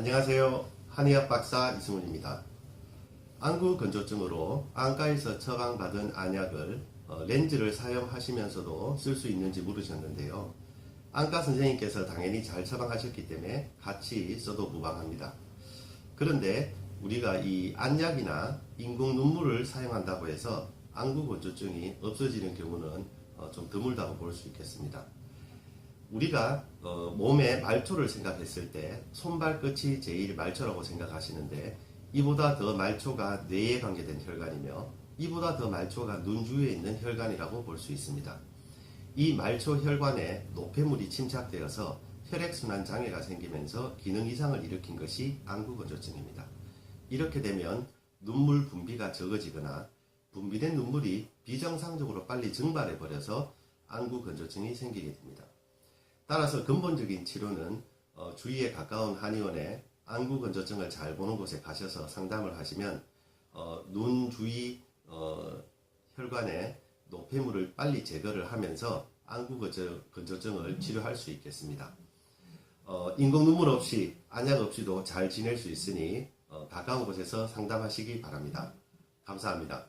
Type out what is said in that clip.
안녕하세요. 한의학 박사 이승훈입니다. 안구 건조증으로 안과에서 처방받은 안약을 어, 렌즈를 사용하시면서도 쓸 수 있는지 물으셨는데요. 안과 선생님께서 당연히 잘 처방하셨기 때문에 같이 써도 무방합니다. 그런데 우리가 이 안약이나 인공 눈물을 사용한다고 해서 안구 건조증이 없어지는 경우는 어, 좀 드물다고 볼 수 있겠습니다. 우리가 어, 몸의 말초를 생각했을 때 손발끝이 제일 말초라고 생각하시는데 이보다 더 말초가 뇌에 관계된 혈관이며 이보다 더 말초가 눈 주위에 있는 혈관이라고 볼 수 있습니다. 이 말초 혈관에 노폐물이 침착되어서 혈액순환 장애가 생기면서 기능 이상을 일으킨 것이 안구 건조증입니다. 이렇게 되면 눈물 분비가 적어지거나 분비된 눈물이 비정상적으로 빨리 증발해 버려서 안구 건조증이 생기게 됩니다. 따라서 근본적인 치료는 어, 주위에 가까운 한의원에 안구 건조증을 잘 보는 곳에 가셔서 상담을 하시면 어, 눈 주위 어, 혈관에 노폐물을 빨리 제거를 하면서 안구 건조- 건조증을 치료할 수 있겠습니다. 어, 인공 눈물 없이 안약 없이도 잘 지낼 수 있으니 어, 가까운 곳에서 상담하시기 바랍니다. 감사합니다.